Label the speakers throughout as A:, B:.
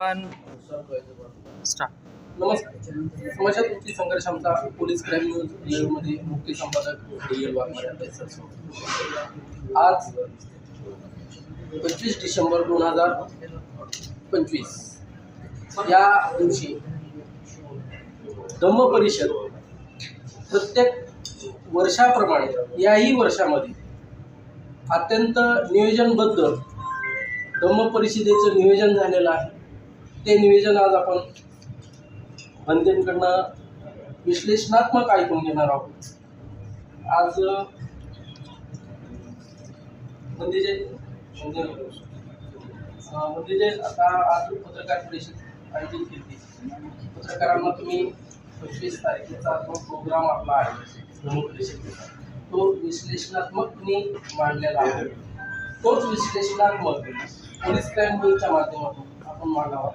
A: पण स्टार्ट
B: नमस्कार समाजात मुक्ती संघर्ष आमचा पोलीस क्राईम न्यूज लाईव्हमध्ये मुख्य संपादक डी एल वाघमारे आपले सर सोबत. आज पंचवीस डिसेंबर दोन हजार पंचवीस या दिवशी धम्म परिषद प्रत्येक वर्षाप्रमाणे याही वर्षामध्ये अत्यंत नियोजनबद्ध धम्म परिषदेचं नियोजन झालेलं आहे ते नियोजन आज आपण बंदेंकडनं विश्लेषणात्मक ऐकून घेणार आहोत. आज बंदीचे म्हणजे, म्हणजे, म्हणजे आता आज पत्रकार परिषद आयोजित केली. पत्रकारांना तुम्ही पंचवीस तारखेचा जो प्रोग्राम आपला आहे धम्म परिषदेचा तो विश्लेषणात्मकने मांडलेला आहे. तोच विश्लेषणात्मक पोलीस क्राईम न्यूजच्या माध्यमातून आपण मांडावा.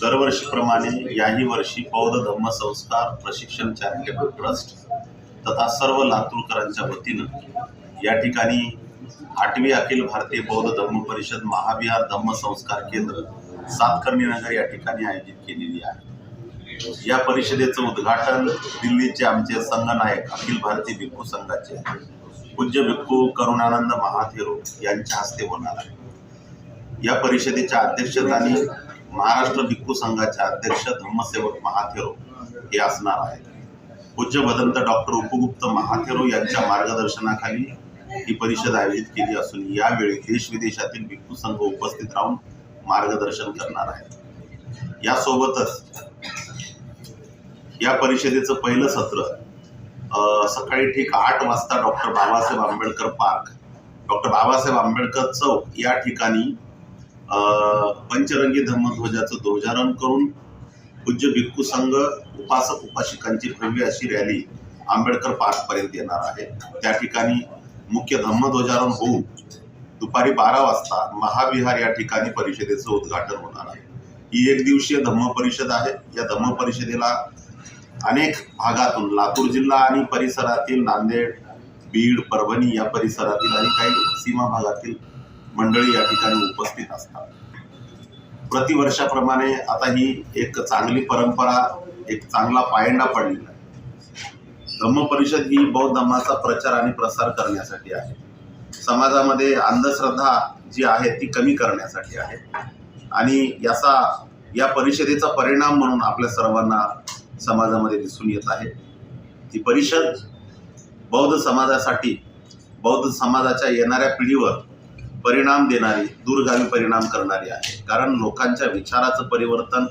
C: दरवर्षीप्रमाणे याही वर्षी बौद्ध धम्म संस्कार प्रशिक्षण चॅरिटेबल ट्रस्ट तथा सर्व लातूरकरांच्या वतीनं या ठिकाणी आठवी अखिल भारतीय बौद्ध धम्म परिषद महाविहार धम्म संस्कार केंद्र सातकर्णी नगर या ठिकाणी आयोजित केलेली आहे. या परिषदेचं उद्घाटन दिल्लीचे आमचे संघनायक अखिल भारतीय भिक्खू संघाचे पूज्य भिक्खू करुणानंद महाथेरो यांच्या हस्ते होणार आहे. या परिषदेच्या अध्यक्षस्थानी महाराष्ट्र भिक्खू संघाचे अध्यक्ष धम्मसेवक महाथेरो हे असणार आहेत. पूज्य भदंत डॉक्टर उपगुप्त महाथेरो यांच्या मार्गदर्शनाखाली ही परिषद आयोजित केली असून यावेळी देश विदेशातील भिक्खू संघ उपस्थित राहून मार्गदर्शन करणार आहेत. यासोबतच या परिषदेचं पहिलं सत्र सकाळी ठीक आठ वाजता doctor Babasaheb Ambedkar park doctor Babasaheb Ambedkar चौक या ठिकाणी पंचरंगी धम्मध्वजाचं ध्वजारोहण करून पूज्य भिक्खू संघ उपासक उपासिकांची भव्य अशी रॅली आंबेडकर पार्कपर्यंत येणार आहे. त्या ठिकाणी मुख्य धम्मध्वजारोहण होऊन दुपारी बारा वाजता महाविहार या ठिकाणी परिषदेचं उद्घाटन होणार आहे. ही एक दिवसीय धम्म परिषद आहे. या धम्म परिषदेला अनेक भागातून लातूर जिल्हा आणि परिसरातील नांदेड बीड परभणी या परिसरातील आणि काही सीमा भागातील मंडळी या ठिकाणी उपस्थित असतात. प्रतिवर्षाप्रमाणे आता ही एक चांगली परंपरा एक चांगला पायंडा पडलेला आहे. धम्म परिषद ही बौद्ध धम्माचा प्रचार आणि प्रसार करण्यासाठी आहे. समाजामध्ये अंधश्रद्धा जी आहे ती कमी करण्यासाठी आहे. आणि याचा या परिषदेचा परिणाम म्हणून आपल्या सर्वांना समाजामध्ये दिसून येत आहे. ही परिषद बौद्ध समाजासाठी बौद्ध समाजाच्या येणाऱ्या पिढीवर परिणाम देणारी दूरगामी परिणाम करणारी आहे. कारण लोकांच्या विचाराचं परिवर्तन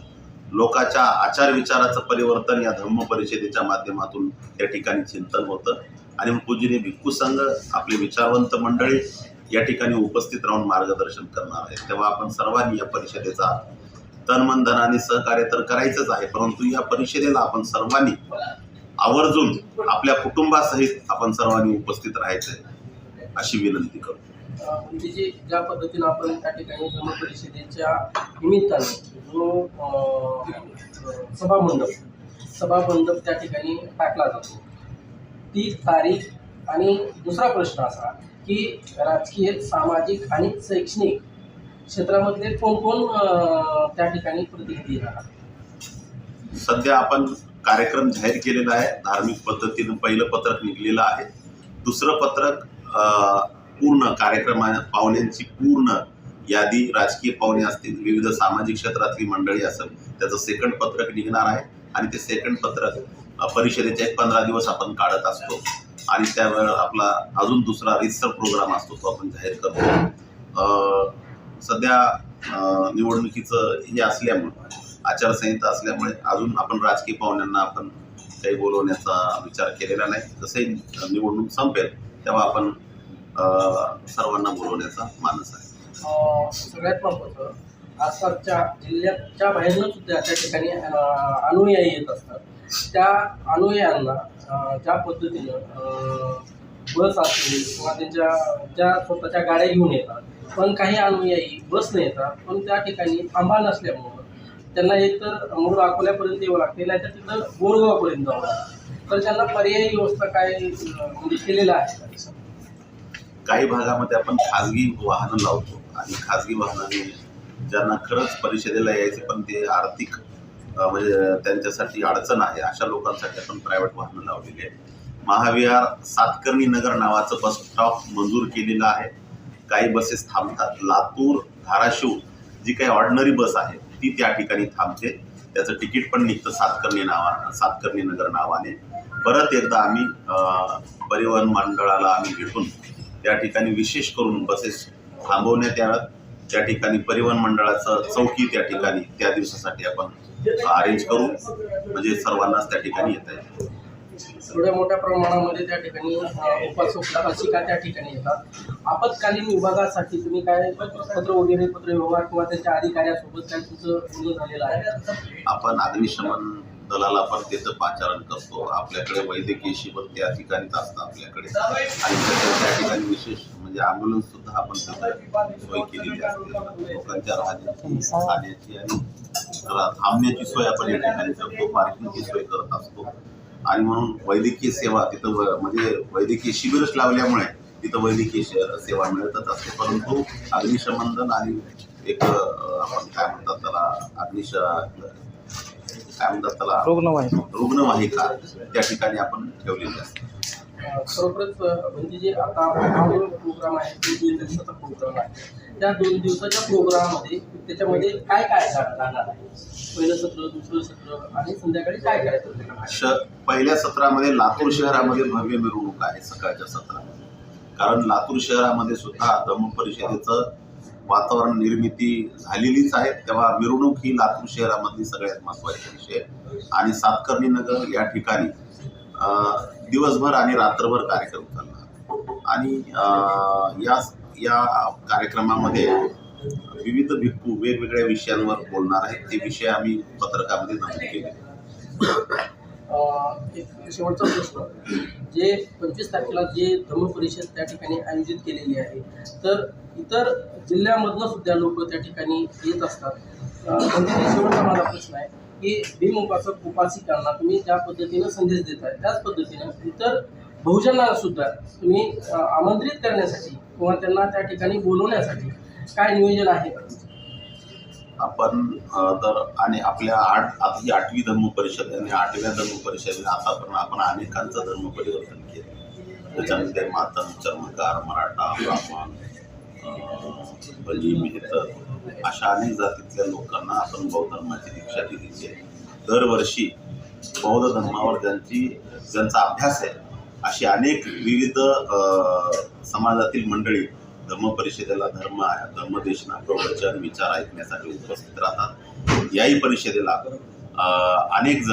C: लोकाच्या आचार विचाराचं परिवर्तन या धम्म परिषदेच्या माध्यमातून या ठिकाणी चिंतन होतं. आणि पूजनीय भिक्खू संघ आपले विचारवंत मंडळी या ठिकाणी उपस्थित राहून मार्गदर्शन करणार आहेत. तेव्हा आपण सर्वांनी या परिषदेचा तन मन धनाने सहकार्य तर करायचंच आहे परंतु या परिषदेला आपण सर्वांनी आवर्जून आपल्या कुटुंबासहित आपण सर्वांनी उपस्थित राहायचंय अशी विनंती
B: करू म्हणजे जे ज्या पद्धतीनं आपण त्या ठिकाणी ग्रामपरिषदेच्या निमित्ताने जो सभामंडप सभामंडप त्या ठिकाणी टाकला जातो. ती तारीख आणि दुसरा प्रश्न असा की राजकीय सामाजिक आणि शैक्षणिक क्षेत्रामधले कोण कोण त्या ठिकाणी प्रतिनिधी येणार
C: सध्या आपण कार्यक्रम जाहीर केलेला आहे. धार्मिक पद्धतीनं पहिलं पत्रक निघलेलं आहे. दुसरं पत्रक पूर्ण कार्यक्रमा पाहुण्यांची पूर्ण यादी राजकीय पाहुणे असतील विविध सामाजिक क्षेत्रातली मंडळी असेल त्याचं सेकंड पत्रक निघणार आहे आणि ते सेकंड पत्रक परिषदेच्या परिषदेचे एक पंधरा दिवस आपण काढत असतो. आणि त्यावेळेला आपला अजून दुसरा रिसर प्रोग्राम असतो तो आपण जाहीर करतो. सध्या निवडणुकीचं हे असल्यामुळं आचारसंहिता असल्यामुळे अजून आपण राजकीय पाहुण्यांना आपण काही बोलवण्याचा विचार केलेला नाही. जसे निवडणूक संपेल तेव्हा आपण सर्वांना बोलवण्याचा मानस आहे.
B: सगळ्यात महत्त्वाचं आसपासच्या जिल्ह्याच्या बाहेरनं सुद्धा त्या ठिकाणी अनुयायी येत असतात. त्या अनुयायांना ज्या पद्धतीनं बस असतील किंवा त्यांच्या ज्या स्वतःच्या गाड्या घेऊन येतात पण काही अनुयायी बसने येतात पण त्या ठिकाणी थांबा नसल्यामुळं त्यांना एकतर मूळ अकोल्यापर्यंत यावं लागते नाहीतर तिथं गोरगावपर्यंत जावं लागतं. तर त्यांना पर्यायी व्यवस्था काय म्हणजे केलेलं आहे
C: काही भागामध्ये आपण खाजगी वाहनं लावतो आणि खाजगी वाहनाने ज्यांना खरंच परिषदेला यायचे पण ते आर्थिक म्हणजे त्यांच्यासाठी अडचण आहे अशा लोकांसाठी आपण प्रायव्हेट वाहनं लावलेली आहे महाविहार सातकर्णी नगर नावाचं बस स्टॉप मंजूर केलेलं आहे. काही बसेस थांबतात. लातूर धाराशिव जी काही ऑर्डनरी बस आहे ती त्या ठिकाणी थांबते. त्याचं तिकीट पण निघतं सातकर्णी नावा सातकर्णी नगर नावाने. परत एकदा आम्ही परिवहन मंडळाला आम्ही भेटून त्या ठिकाणी विशेष करून बसेस थांबवण्यात याव्यात. त्या ठिकाणी परिवहन मंडळाचं चौकी त्या ठिकाणी त्या दिवसासाठी आपण अरेंज करू. म्हणजे सर्वांनाच त्या ठिकाणी येता येईल.
B: थोड्या मोठ्या प्रमाणामध्ये त्या ठिकाणी अं, उपासक त्या ठिकाणी येतात. आपत्कालीन विभागासाठी तुम्ही काय पत्र वगैरे पत्र व्यवहार किंवा त्यांच्या अधिकाऱ्यासोबत काय तुमचं झालेलं आहे?
C: आपण अग्निशमन दलाला पण त्याचं पाचारण करतो. आपल्याकडे वैद्यकीय शिबिर त्या ठिकाणीच असतं आपल्याकडे. आणि त्या ठिकाणी विशेष म्हणजे ॲम्ब्युलन्स सुद्धा आपण सोय केलेली असते. लोकांच्या राहण्याची खाण्याची आणि थांबण्याची सोय आपण या ठिकाणी करतो. पार्किंगची सोय करत असतो. आणि म्हणून वैद्यकीय सेवा तिथं म्हणजे वैद्यकीय शिबिरच लावल्यामुळे तिथं वैद्यकीय सेवा मिळतच असते. परंतु अग्निशमन दल आणि एक आपण काय म्हणतात त्याला अग्निश काय म्हणतात त्याला
A: रुग्णवाहिका.
C: रुग्णवाहिका त्या ठिकाणी आपण ठेवलेली असते
B: खरोखरच म्हणजे जे आता हा प्रोग्राम आहे तो दोन दिवसाचा प्रोग्राम आहे त्या दोन दिवसाच्या प्रोग्राममध्ये त्याच्यामध्ये काय काय आहे पहिलं सत्र दुसरं सत्र आणि संध्याकाळी काय करायचं
C: श पहिल्या सत्रामध्ये लातूर शहरामध्ये भव्य मिरवणूक आहे सकाळच्या सत्रामध्ये. कारण लातूर शहरामध्ये सुद्धा धम्म परिषदेचं वातावरण निर्मिती झालेलीच आहे. तेव्हा मिरवणूक ही लातूर शहरामधली सगळ्यात महत्त्वाची विषय आणि सातकर्णी नगर या ठिकाणी दिवसभर आणि रात्रभर कार्यक्रम चालणार आणि या या कार्यक्रमामध्ये विविध भिक्खू वेगवेगळ्या विषयांवर बोलणार आहेत. ते विषय आम्ही पत्रकामध्ये नमूद केले.
B: शेवटचा प्रश्न. जे पंचवीस तारखेला जे धम्म परिषद त्या ठिकाणी आयोजित केलेली आहे तर इतर जिल्ह्यामधनं सुद्धा लोक त्या ठिकाणी येत असतात. म्हणजे शेवटचा माझा प्रश्न आहे की भीम उपासक उपासिकांना तुम्ही ज्या पद्धतीनं संदेश देत आहे त्याच पद्धतीनं इतर बहुजनांना सुद्धा तुम्ही आमंत्रित करण्यासाठी किंवा त्यांना त्या ठिकाणी बोलवण्यासाठी काय नियोजन आहे?
C: आपण तर आणि आपल्या आठ आता ही आठवी धर्म परिषद आणि आठव्या धर्म परिषदेने आतापर्यंत आपण अनेकांचं धर्म परिवर्तन केलं. त्याच्यामध्ये मातम चर्मकार मराठा ब्राह्मण बली मेहतर अशा अनेक जातीतल्या लोकांना आपण बौद्ध धर्माची दीक्षा दिलेली आहे. दरवर्षी बौद्ध धर्मावर ज्यांची ज्यांचा अभ्यास आहे अशी अनेक विविध समाजातील मंडळी धर्म परिषदेला धर्म धर्मदेशना प्रवचन विचार ऐकण्यासाठी उपस्थित राहतात. याही परिषदेला अनेक जण